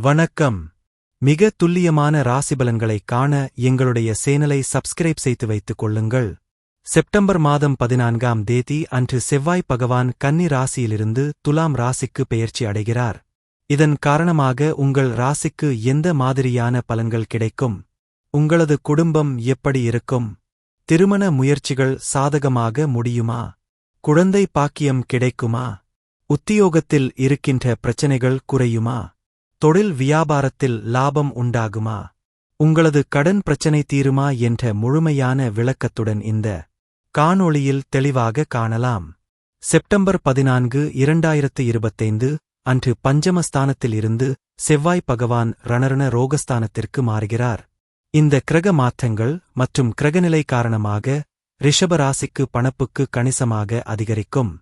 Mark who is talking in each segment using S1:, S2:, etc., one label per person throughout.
S1: வணக்கம். மிக துல்லியமான ராசிபலன்களை காண எங்களுடைய சேனலை சப்ஸ்கிரைப் செய்து வைத்துக் கொள்ளுங்கள். செப்டம்பர் மாதம் பதினான்காம் தேதி அன்று செவ்வாய் பகவான் கன்னி ராசியிலிருந்து துலாம் ராசிக்கு பெயர்ச்சி அடைகிறார். இதன் காரணமாக உங்கள் ராசிக்கு எந்த மாதிரியான பலன்கள் கிடைக்கும்? உங்களது குடும்பம் எப்படி இருக்கும்? திருமண முயற்சிகள் சாதகமாக முடியுமா? குழந்தை பாக்கியம் கிடைக்குமா? உத்தியோகத்தில் இருக்கின்ற பிரச்சனைகள் குறையுமா? தொழில் வியாபாரத்தில் லாபம் உண்டாகுமா? உங்களது கடன் பிரச்சனை தீருமா என்ற முழுமையான விளக்கத்துடன் இந்த காணொளியில் தெளிவாக காணலாம். செப்டம்பர் பதினான்கு இரண்டாயிரத்து இருபத்தைந்து அன்று பஞ்சமஸ்தானத்தில் இருந்து செவ்வாய் பகவான் ரணரண ரோகஸ்தானத்திற்கு மாறுகிறார். இந்த கிரக மாற்றங்கள் மற்றும் கிரகநிலை காரணமாக ரிஷபராசிக்கு பணப்புக்கு கணிசமாக அதிகரிக்கும்.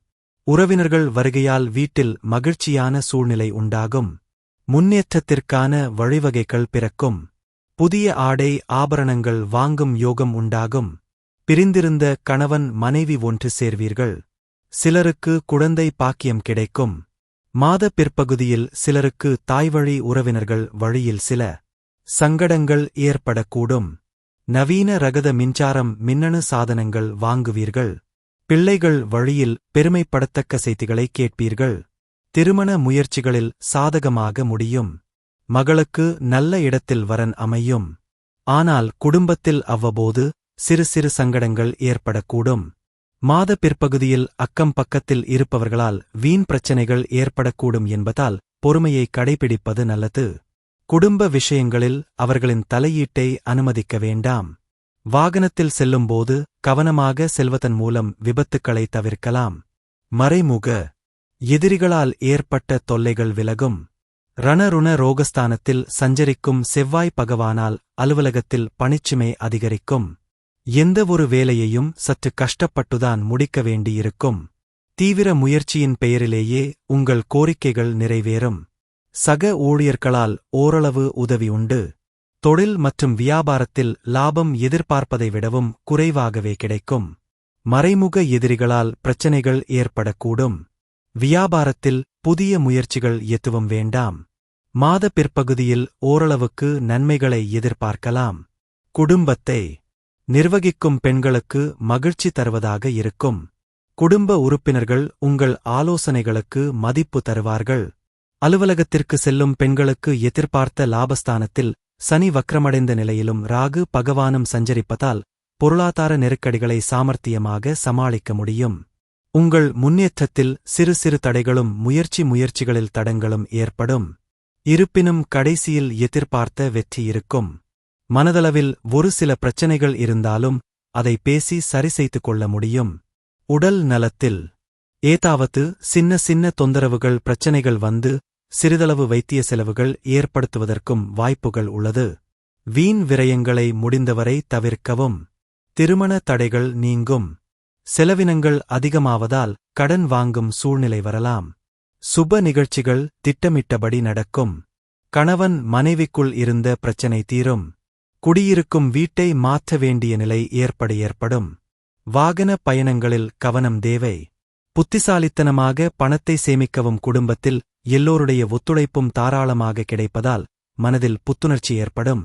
S1: உறவினர்கள் வருகையால் வீட்டில் மகிழ்ச்சியான சூழ்நிலை உண்டாகும். முன்னேற்றத்திற்கான வழிவகைகள் பிறக்கும். புதிய ஆடை ஆபரணங்கள் வாங்கும் யோகம் உண்டாகும். பிரிந்திருந்த கணவன் மனைவி ஒன்று சேர்வீர்கள். சிலருக்கு குழந்தை பாக்கியம் கிடைக்கும். மாத பிற்பகுதியில் சிலருக்கு தாய்வழி உறவினர்கள் வழியில் சில சங்கடங்கள் ஏற்படக்கூடும். நவீன ரகத மின்சாரம் மின்னணு சாதனங்கள் வாங்குவீர்கள். பிள்ளைகள் வழியில் பெருமைப்படத்தக்க செய்திகளை கேட்பீர்கள். திருமண முயற்சிகளில் சாதகமாக முடியும். மகளுக்கு நல்ல இடத்தில் வரன் அமையும். ஆனால் குடும்பத்தில் அவ்வப்போது சிறு சிறு சங்கடங்கள் ஏற்படக்கூடும். மாத பிற்பகுதியில் அக்கம் பக்கத்தில் இருப்பவர்களால் வீண் பிரச்சனைகள் ஏற்படக்கூடும் என்பதால் பொறுமையை கடைபிடிப்பது நல்லது. குடும்ப விஷயங்களில் அவர்களின் தலையீட்டை அனுமதிக்க வேண்டாம். வாகனத்தில் செல்லும்போது கவனமாக செல்வதன் மூலம் விபத்துக்களை தவிர்க்கலாம். மறைமுக எதிரிகளால் ஏற்பட்ட தொல்லைகள் விலகும். ரணருண ரோகஸ்தானத்தில் சஞ்சரிக்கும் செவ்வாய் பகவானால் அலுவலகத்தில் பணிச்சுமை அதிகரிக்கும். எந்தவொரு வேலையையும் சற்று கஷ்டப்பட்டுதான் முடிக்க வேண்டியிருக்கும். தீவிர முயற்சியின் பெயரிலேயே உங்கள் கோரிக்கைகள் நிறைவேறும். சக ஊழியர்களால் ஓரளவு உதவி உண்டு. தொழில் மற்றும் வியாபாரத்தில் லாபம் எதிர்பார்ப்பதை விடவும் குறைவாகவே கிடைக்கும். மறைமுக எதிரிகளால் பிரச்சனைகள் ஏற்படக்கூடும். வியாபாரத்தில் புதிய முயற்சிகள் எதுவும் வேண்டாம். மாத பிற்பகுதியில் ஓரளவுக்கு நன்மைகளை எதிர்பார்க்கலாம். குடும்பத்தை நிர்வகிக்கும் பெண்களுக்கு மகிழ்ச்சி தருவதாக இருக்கும். குடும்ப உறுப்பினர்கள் உங்கள் ஆலோசனைகளுக்கு மதிப்பு தருவார்கள். அலுவலகத்திற்கு செல்லும் பெண்களுக்கு எதிர்பார்த்த லாபஸ்தானத்தில் சனி வக்ரமடைந்த நிலையிலும் ராகு பகவானும் சஞ்சரிப்பதால் பொருளாதார நெருக்கடிகளை சாமர்த்தியமாக சமாளிக்க முடியும். உங்கள் முன்னேற்றத்தில் சிறு சிறு தடைகளும் முயற்சி முயற்சிகளில் தடங்களும் ஏற்படும். இருப்பினும் கடைசியில் எதிர்பார்த்த வெற்றி இருக்கும். மனதளவில் ஒரு சில பிரச்சனைகள் இருந்தாலும் அதை பேசி சரி செய்து கொள்ள முடியும். உடல் நலத்தில். ஏதாவது சின்ன சின்ன தொந்தரவுகள் பிரச்சனைகள் வந்து சிறிதளவு வைத்திய செலவுகள் ஏற்படுத்துவதற்கும் வாய்ப்புகள் உள்ளது. வீண் விரயங்களை முடிந்தவரை தவிர்க்கவும். திருமண தடைகள் நீங்கும். செலவினங்கள் அதிகமாவதால் கடன் வாங்கும் சூழ்நிலை வரலாம். சுப நிகழ்ச்சிகள் திட்டமிட்டபடி நடக்கும். கணவன் மனைவிக்குள் இருந்த பிரச்சனை தீரும். குடியிருக்கும் வீட்டை மாற்ற வேண்டிய நிலை ஏற்பட ஏற்படும். வாகன பயணங்களில் கவனம் தேவை. புத்திசாலித்தனமாக பணத்தை சேமிக்கவும் குடும்பத்தில் எல்லோருடைய ஒத்துழைப்பும் தாராளமாக கிடைப்பதால் மனதில் புத்துணர்ச்சி ஏற்படும்.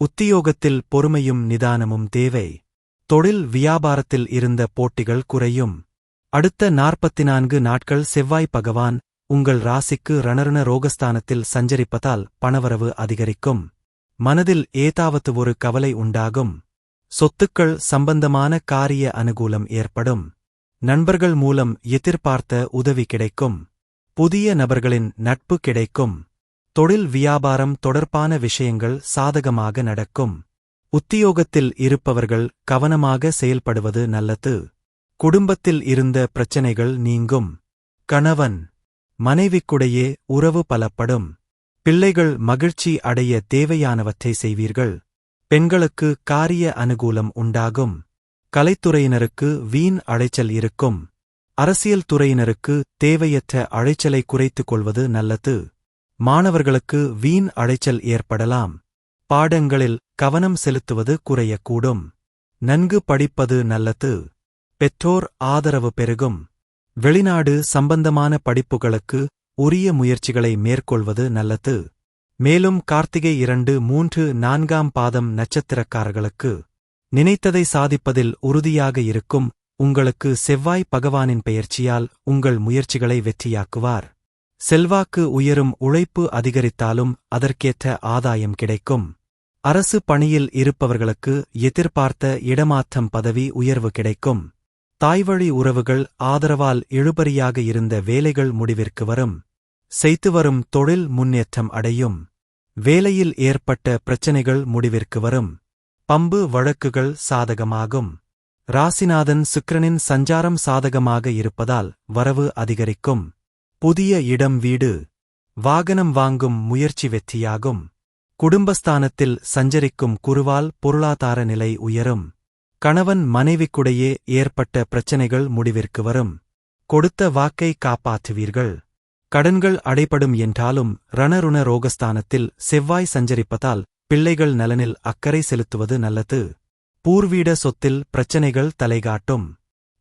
S1: உத்தியோகத்தில் பொறுமையும் நிதானமும் தேவை. தொழில் வியாபாரத்தில் இருந்த போட்டிகள் குறையும். அடுத்த நாற்பத்தி நான்கு நாட்கள் செவ்வாய் பகவான் உங்கள் ராசிக்கு ரணரண ரோகஸ்தானத்தில் சஞ்சரிப்பதால் பணவரவு அதிகரிக்கும். மனதில் ஏதாவது ஒரு கவலை உண்டாகும். சொத்துக்கள் சம்பந்தமான காரிய அனுகூலம் ஏற்படும். நண்பர்கள் மூலம் எதிர்பார்த்த உதவி கிடைக்கும். புதிய நபர்களின் நட்பு கிடைக்கும். தொழில் வியாபாரம் தொடர்பான விஷயங்கள் சாதகமாக நடக்கும். உத்தியோகத்தில் இருப்பவர்கள் கவனமாக செயல்படுவது நல்லது. குடும்பத்தில் இருந்த பிரச்சனைகள் நீங்கும். கணவன் மனைவிக்குடையே உறவு பலப்படும். பிள்ளைகள் மகிழ்ச்சி அடைய தேவையானவற்றை செய்வீர்கள். பெண்களுக்கு காரிய அனுகூலம் உண்டாகும். கலைத்துறையினருக்கு வீண் அழைச்சல் இருக்கும். அரசியல் துறையினருக்கு தேவையற்ற அழைச்சலை குறைத்துக் கொள்வது நல்லது. மாணவர்களுக்கு வீண் அழைச்சல் ஏற்படலாம். பாடங்களில் கவனம் செலுத்துவது குறையக்கூடும். நன்கு படிப்பது நல்லது. பெற்றோர் ஆதரவு பெருகும். வெளிநாடு சம்பந்தமான படிப்புகளுக்கு உரிய முயற்சிகளை மேற்கொள்வது நல்லது. மேலும் கார்த்திகை இரண்டு மூன்று நான்காம் பாதம் நட்சத்திரக்காரர்களுக்கு நினைத்ததை சாதிப்பதில் உறுதியாக இருக்கும் உங்களுக்கு செவ்வாய் பகவானின் பெயர்ச்சியால் உங்கள் முயற்சிகளை வெற்றியாக்குவார். செல்வாக்கு உயரும் உழைப்பு அதிகரித்தாலும் அதற்கேற்ற ஆதாயம் கிடைக்கும். அரசு பணியில் இருப்பவர்களுக்கு எதிர்பார்த்த இடமாற்றம் பதவி உயர்வு கிடைக்கும். தாய்வழி உறவுகள் ஆதரவால் இழுபறியாக இருந்த வேலைகள் முடிவிற்கு வரும். செய்து வரும் தொழில் முன்னேற்றம் அடையும். வேலையில் ஏற்பட்ட பிரச்சினைகள் முடிவிற்கு வரும். பம்பு வழக்குகள் சாதகமாகும். ராசிநாதன் சுக்கிரனின் சஞ்சாரம் சாதகமாக இருப்பதால் வரவு அதிகரிக்கும். புதிய இடம் வீடு. வாகனம் வாங்கும் முயற்சி வெற்றியாகும். குடும்பஸ்தானத்தில் சஞ்சரிக்கும் குருவால் பொருளாதார நிலை உயரும். கணவன் மனைவிக்குடையே ஏற்பட்ட பிரச்சனைகள் முடிவிற்கு வரும். கொடுத்த வாக்கை காப்பாற்றுவீர்கள். கடன்கள் அடைபடும் என்றாலும் ரணருண ரோகஸ்தானத்தில் செவ்வாய் சஞ்சரிப்பதால் பிள்ளைகள் நலனில் அக்கறை செலுத்துவது நல்லது. பூர்வீட சொத்தில் பிரச்சனைகள் தலைகாட்டும்.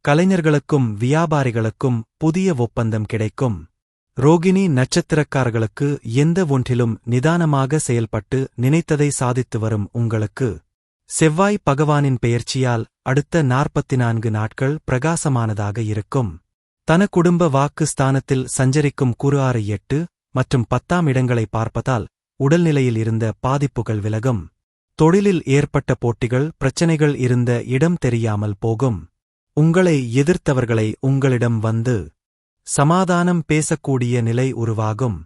S1: கலைஞர்களுக்கும் வியாபாரிகளுக்கும் புதிய ஒப்பந்தம் கிடைக்கும். ரோகிணி நட்சத்திரக்காரர்களுக்கு எந்த ஒன்றிலும் நிதானமாக செயல்பட்டு நினைத்ததை சாதித்து வரும் உங்களுக்கு. செவ்வாய் பகவானின் பெயர்ச்சியால் அடுத்த நாற்பத்தி நான்கு நாட்கள் பிரகாசமானதாக இருக்கும். தன குடும்ப வாக்கு ஸ்தானத்தில் சஞ்சரிக்கும் குறு ஆறு எட்டு மற்றும் பத்தாம் இடங்களை பார்ப்பதால் உடல்நிலையில் இருந்த பாதிப்புகள் விலகும். தொழிலில் ஏற்பட்ட போட்டிகள் பிரச்சனைகள் இருந்த இடம் தெரியாமல் போகும். உங்களை எதிர்த்தவர்களை உங்களிடம் வந்து சமாதானம் பேசக்கூடிய நிலை உருவாகும்.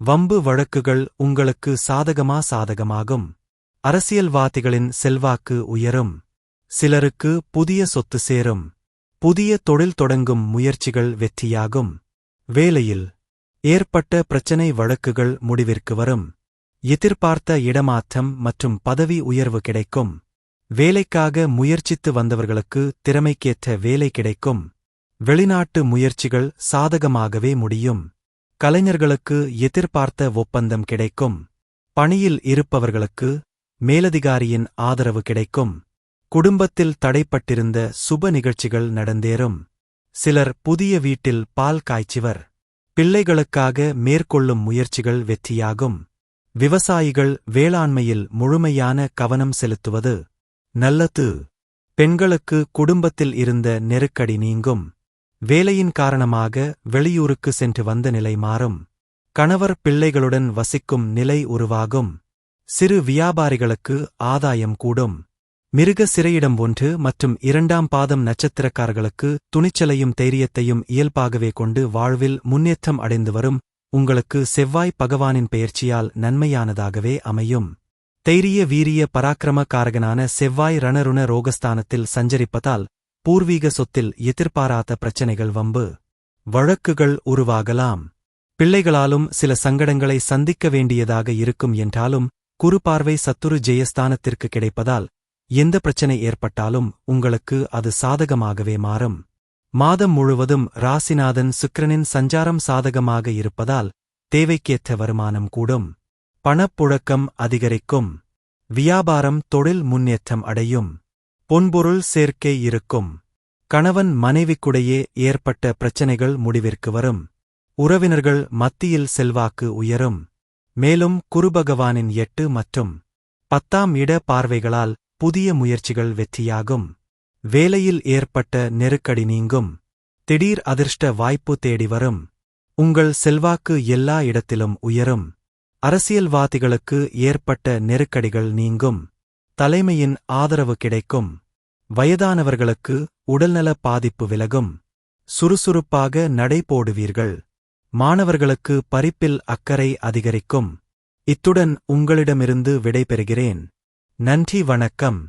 S1: வம்பு வழக்குகள் உங்களுக்கு சாதகமா சாதகமாகும். அரசியல்வாதிகளின் செல்வாக்கு உயரும். சிலருக்கு புதிய சொத்து சேரும். புதிய தொழில் தொடங்கும் முயற்சிகள் வெற்றியாகும். வேலையில் ஏற்பட்ட பிரச்சனை வழக்குகள் முடிவிற்கு வரும். எதிர்பார்த்த இடமாற்றம் மற்றும் பதவி உயர்வு கிடைக்கும். வேலைக்காக முயற்சித்து வந்தவர்களுக்கு திறமைக்கேற்ற வேலை கிடைக்கும். வெளிநாட்டு முயற்சிகள் சாதகமாகவே முடியும். கலைஞர்களுக்கு எதிர்பார்த்த ஒப்பந்தம் கிடைக்கும். பணியில் இருப்பவர்களுக்கு மேலதிகாரியின் ஆதரவு கிடைக்கும். குடும்பத்தில் தடைப்பட்டிருந்த சுப நிகழ்ச்சிகள் நடந்தேறும். சிலர் புதிய வீட்டில் பால் காய்ச்சிவர். பிள்ளைகளுக்காக மேற்கொள்ளும் முயற்சிகள் வெற்றியாகும். விவசாயிகள் வேளாண்மையில் முழுமையான கவனம் செலுத்துவது நல்லது. பெண்களுக்கு குடும்பத்தில் இருந்த நெருக்கடி நீங்கும். வேலையின் காரணமாக வெளியூருக்கு சென்று வந்த நிலை மாறும். கணவர் பிள்ளைகளுடன் வசிக்கும் நிலை உருவாகும். சிறு வியாபாரிகளுக்கு ஆதாயம் கூடும். மிருக சிறையிடம் ஒன்று மற்றும் இரண்டாம் பாதம் நட்சத்திரக்காரர்களுக்கு துணிச்சலையும் தைரியத்தையும் இயல்பாகவே கொண்டு வாழ்வில் முன்னேற்றம் அடைந்து வரும். உங்களுக்கு செவ்வாய் பகவானின் பெயர்ச்சியால் நன்மையானதாகவே அமையும். தைரிய வீரிய பராக்கிரம காரகனான செவ்வாய் ரணருண ரோகஸ்தானத்தில் சஞ்சரிப்பதால் பூர்வீக சொத்தில் எதிர்பாராத பிரச்சனைகள் வம்பு. வழக்குகள் உருவாகலாம். பிள்ளைகளாலும் சில சங்கடங்களை சந்திக்க வேண்டியதாக இருக்கும் என்றாலும் குறுபார்வை சத்துரு ஜெயஸ்தானத்திற்கு கிடைப்பதால் எந்த பிரச்சனை ஏற்பட்டாலும் உங்களுக்கு அது சாதகமாகவே மாறும். மாதம் முழுவதும் ராசிநாதன் சுக்கிரனின் சஞ்சாரம் சாதகமாக இருப்பதால் தேவைக்கேற்ற வருமானம் கூடும். பணப்புழக்கம் அதிகரிக்கும். வியாபாரம் தொழில் முன்னேற்றம் அடையும். பொன்பொருள் சேர்க்கை இருக்கும். கணவன் மனைவிக்குடையே ஏற்பட்ட பிரச்சனைகள் முடிவிற்கு வரும். உறவினர்கள் மத்தியில் செல்வாக்கு உயரும். மேலும் குருபகவானின் எட்டு மற்றும் பத்தாம் இட பார்வைகளால் புதிய முயற்சிகள் வெற்றியாகும். வேலையில் ஏற்பட்ட நெருக்கடி நீங்கும். திடீர் அதிர்ஷ்ட வாய்ப்பு தேடி வரும். உங்கள் செல்வாக்கு எல்லா இடத்திலும் உயரும். அரசியல்வாதிகளுக்கு ஏற்பட்ட நெருக்கடிகள் நீங்கும். தலைமையின் ஆதரவு கிடைக்கும். வயதானவர்களுக்கு உடல்நல பாதிப்பு விலகும். சுறுசுறுப்பாக நடைபோடுவீர்கள் மாணவர்களுக்கு பரிப்பில் அக்கறை அதிகரிக்கும். இத்துடன் உங்களிடமிருந்து விடைபெறுகிறேன். நன்றி வணக்கம்.